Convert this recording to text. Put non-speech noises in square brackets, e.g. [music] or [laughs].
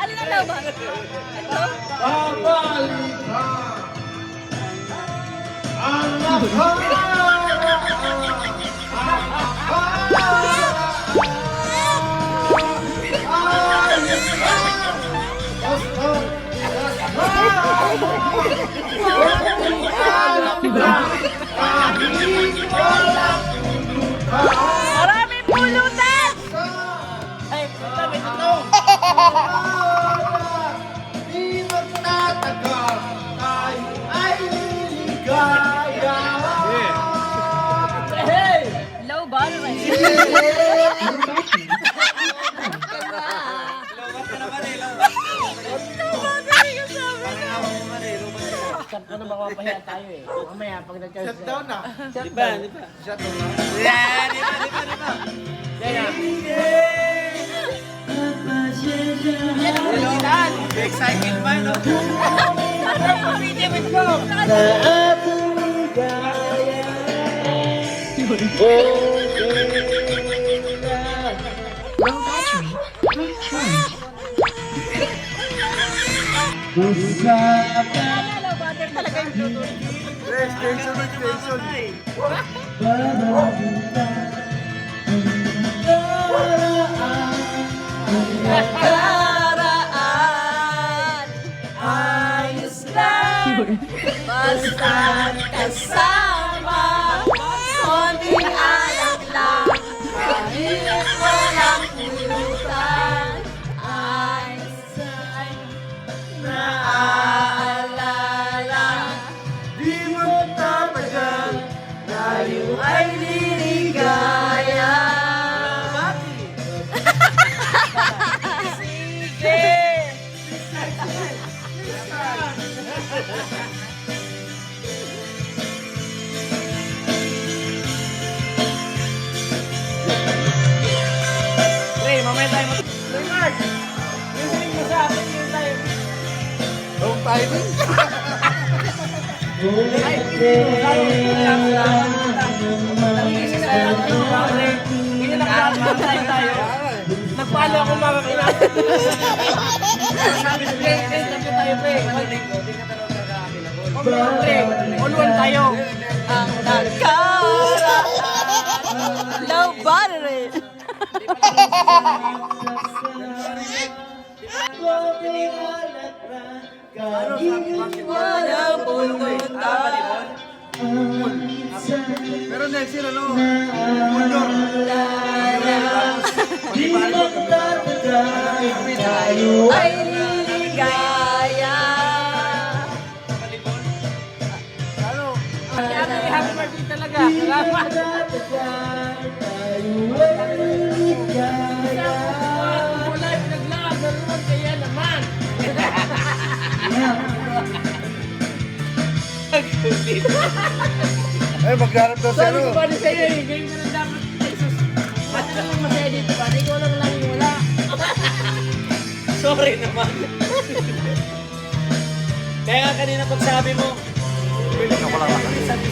Alin ang laban? Ito? Babalikan ang laban! Diba? Maraming pulutan! Ay, puta, may tatong! Di magtatagal, tayo ay liligaya! Low bottom. Saan ko na makapahiya tayo eh. Mamaya, pag nag-charge Shut down na. Di ba, di ba? Shut down na. Yeah, di ba, di ba, di ba? Yan ang original. Excited ba, no? Station, station. Karaan ayos lang Basta kasama ay liligaya Pre, mamaya tayo. Pre, Mark! Listening mo sa akin yun tayo. Wrong timing. Ay, Hindi Nagpalo ako mga kailangan. Sabi ko, pre, pre, you tayo, pre. Pre, all one tayo. Ang nagkaraan Low battery Walang pulutan Pero next year, ano? Mundo. Ay liligaya Ano? Kaya kami happy birthday talaga. Salamat. Ay, magharap daw sa ano. pa rin sa'yo eh. Ganyan lang dapat. Naman masaya dito pa. Ikaw lang lang yung wala. [laughs] Sorry naman. Kaya kanina pag sabi mo, Ako lang. sabi